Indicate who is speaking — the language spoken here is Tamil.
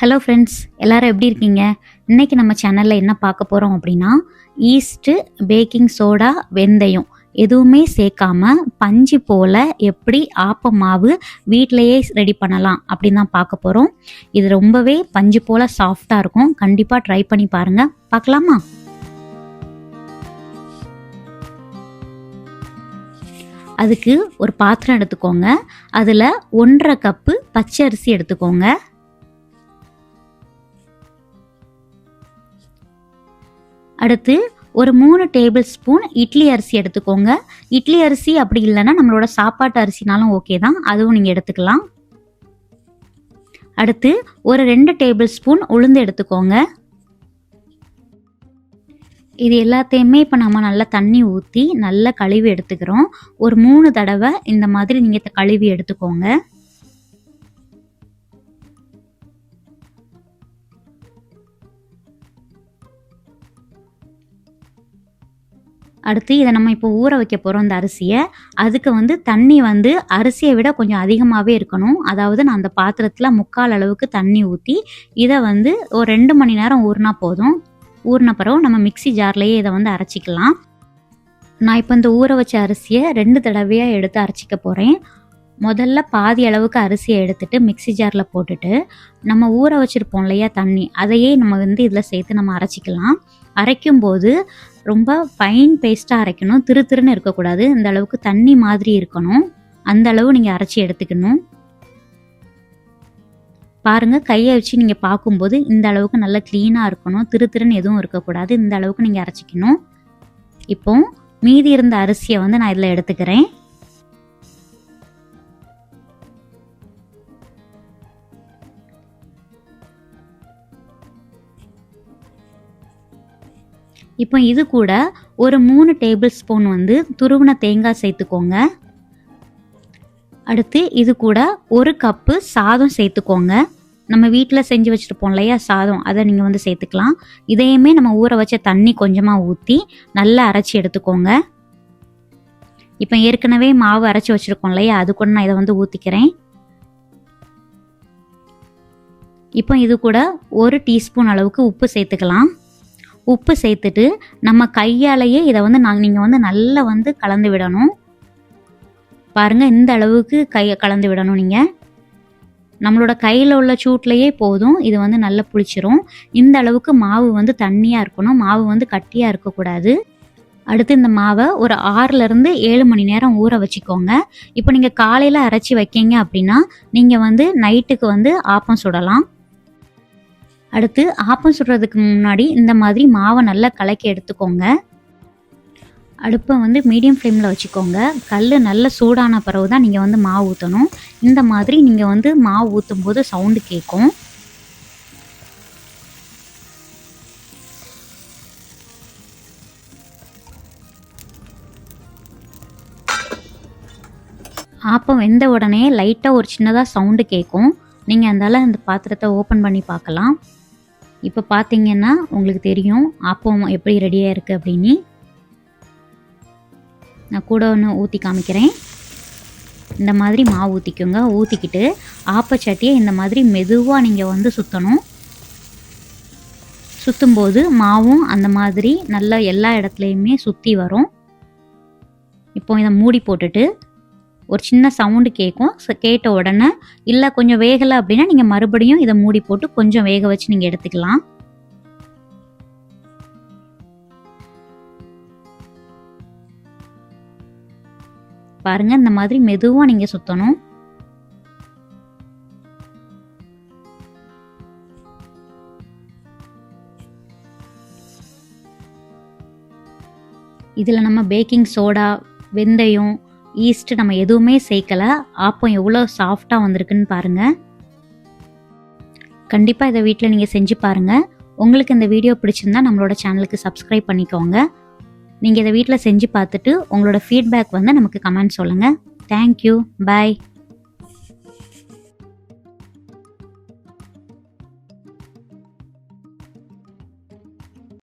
Speaker 1: ஹலோ ஃப்ரெண்ட்ஸ் எல்லாரும் எப்படி இருக்கீங்க? இன்னைக்கு நம்ம சேனலில் என்ன பார்க்க போகிறோம் அப்படின்னா ஈஸ்ட்டு பேக்கிங் சோடா வெந்தயம் எதுவுமே சேர்க்காம பஞ்சு போல் எப்படி ஆப்ப மாவு வீட்டிலையே ரெடி பண்ணலாம் அப்படின்னு தான் பார்க்க போகிறோம் இது ரொம்பவே பஞ்சு போல் சாஃப்டாக இருக்கும். கண்டிப்பாக ட்ரை பண்ணி பாருங்கள் பார்க்கலாமா? அதுக்கு ஒரு பாத்திரம் எடுத்துக்கோங்க. அதில் ஒன்றரை கப்பு பச்சை அரிசி எடுத்துக்கோங்க. அடுத்து ஒரு மூணு டேபிள் ஸ்பூன் இட்லி அரிசி எடுத்துக்கோங்க. இட்லி அரிசி அப்படி இல்லைன்னா நம்மளோட சாப்பாட்டு அரிசினாலும் ஓகே தான். அதுவும் நீங்கள் எடுத்துக்கலாம். அடுத்து ஒரு ரெண்டு டேபிள் ஸ்பூன் உளுந்து எடுத்துக்கோங்க. இது எல்லாத்தையுமே இப்போ நம்ம நல்லா தண்ணி ஊற்றி நல்லா கழுவி எடுத்துக்கிறோம். ஒரு மூணு தடவை இந்த மாதிரி நீங்கள் கழுவி எடுத்துக்கோங்க. அடுத்து இதை நம்ம இப்போ ஊற வைக்க போகிறோம் இந்த அரிசியை. அதுக்கு வந்து தண்ணி வந்து அரிசியை விட கொஞ்சம் அதிகமாகவே இருக்கணும். அதாவது நான் அந்த பாத்திரத்தில் முக்கால் அளவுக்கு தண்ணி ஊற்றி இதை வந்து ஒரு ரெண்டு மணி நேரம் ஊறினா போதும். ஊறின பிறகு நம்ம மிக்சி ஜார்லேயே இதை வந்து அரைச்சிக்கலாம். நான் இப்போ இந்த ஊற வச்ச அரிசியை ரெண்டு தடவையாக எடுத்து அரைச்சிக்க போகிறேன் முதல்ல பாதி அளவுக்கு அரிசியை எடுத்துட்டு மிக்சி ஜாரில் போட்டுட்டு நம்ம ஊற வச்சுருப்போம் இல்லையா தண்ணி அதையே நம்ம வந்து இதில் சேர்த்து நம்ம அரைச்சிக்கலாம். அரைக்கும்போது ரொம்ப ஃபைன் பேஸ்ட்டாக அரைக்கணும். திரு திருன்னு இருக்கக்கூடாது. இந்த அளவுக்கு தண்ணி மாதிரி இருக்கணும். அந்த அளவு நீங்கள் அரைச்சி எடுத்துக்கணும். பாருங்கள் கையை வச்சு நீங்கள் பார்க்கும்போது இந்த அளவுக்கு நல்லா க்ளீனாக இருக்கணும். திரு திருன்னு எதுவும் இருக்கக்கூடாது. இந்த அளவுக்கு நீங்கள் அரைச்சிக்கணும். இப்போ மீதி இருந்த அரிசியை வந்து நான் இதில் எடுத்துக்கிறேன். இப்போ இது கூட ஒரு மூணு டேபிள் ஸ்பூன் வந்து துருவின தேங்காய் சேர்த்துக்கோங்க. அடுத்து இது கூட ஒரு கப்பு சாதம் சேர்த்துக்கோங்க. நம்ம வீட்டில் செஞ்சு வச்சுருப்போம் இல்லையா சாதம். அதை நீங்கள் வந்து சேர்த்துக்கலாம். இதையுமே நம்ம ஊற வச்ச தண்ணி கொஞ்சமாக ஊற்றி நல்லா அரைச்சி எடுத்துக்கோங்க. இப்போ ஏற்கனவே மாவு அரைச்சி வச்சுருக்கோம் இல்லையா அது கூட நான் இதை வந்து ஊற்றிக்கிறேன் இப்போ இது கூட ஒரு டீஸ்பூன் அளவுக்கு உப்பு சேர்த்துக்கலாம். உப்பு சேர்த்துட்டு நம்ம கையாலேயே இதை வந்து நாங்கள் நீங்கள் வந்து நல்லா வந்து கலந்து விடணும். பாருங்கள் இந்த அளவுக்கு கையை கலந்து விடணும் நீங்கள் நம்மளோட கையில் உள்ள சூட்லேயே போதும். இது வந்து நல்லா புளிச்சிரும். இந்த அளவுக்கு மாவு வந்து தண்ணியாக இருக்கணும். மாவு வந்து கட்டியாக இருக்கக்கூடாது. அடுத்து இந்த மாவை ஒரு ஆறுலேருந்து ஏழு மணி நேரம் ஊற வச்சுக்கோங்க. இப்போ நீங்கள் காலையில் அரைச்சி வைக்கீங்க அப்படின்னா நீங்கள் வந்து நைட்டுக்கு வந்து ஆப்பம் சுடலாம். அடுத்து ஆப்பம் சுடுறதுக்கு முன்னாடி இந்த மாதிரி மாவை நல்லா கலக்கி எடுத்துக்கோங்க. அடுப்பை வந்து மீடியம் ஃப்ளேமில் வச்சுக்கோங்க. கல் நல்ல சூடான பிறகு தான் நீங்கள் வந்து மாவு ஊற்றணும் இந்த மாதிரி நீங்கள் வந்து மாவு ஊற்றும் போது சவுண்டு கேட்கும் ஆப்பம் வெந்த உடனே லைட்டாக ஒரு சின்னதாக சவுண்டு கேட்கும் நீங்கள் அந்தால அந்த பாத்திரத்தை ஓப்பன் பண்ணி பார்க்கலாம். இப்போ பார்த்தீங்கன்னா உங்களுக்கு தெரியும் ஆப்பம் எப்படி ரெடியாக இருக்குது அப்படின்னு. நான் கூட ஒன்று ஊற்றி காமிக்கிறேன். இந்த மாதிரி மாவு ஊற்றிக்கோங்க ஊற்றிக்கிட்டு ஆப்பச்சட்டியை இந்த மாதிரி மெதுவாக நீங்கள் வந்து சுற்றணும் சுற்றும்போது மாவும் அந்த மாதிரி நல்லா எல்லா இடத்துலையுமே சுற்றி வரும். இப்போ இதை மூடி போட்டுட்டு ஒரு சின்ன சவுண்டு கேட்கும் கேட்ட உடனே இல்லை கொஞ்சம் வேகலை அப்படின்னா நீங்கள் மறுபடியும் இதை மூடி போட்டு கொஞ்சம் வேக வச்சு நீங்கள் எடுத்துக்கலாம். பாருங்க இந்த மாதிரி மெதுவாக நீங்கள் சுற்றணும் இதில் நம்ம பேக்கிங் சோடா வெந்தயம் ஈஸ்ட் நம்ம எதுவுமே சேர்க்கலை. ஆப்பம் எவ்வளோ சாஃப்டாக வந்திருக்குன்னு பாருங்கள் கண்டிப்பாக இதை வீட்டில் நீங்கள் செஞ்சு பாருங்கள் உங்களுக்கு இந்த வீடியோ பிடிச்சிருந்தா நம்மளோட சேனலுக்கு சப்ஸ்கிரைப் பண்ணிக்கோங்க. நீங்கள் இதை வீட்டில் செஞ்சு பார்த்துட்டு உங்களோட ஃபீட்பேக் வந்து நமக்கு கமெண்ட் சொல்லுங்கள் தேங்க்யூ பாய்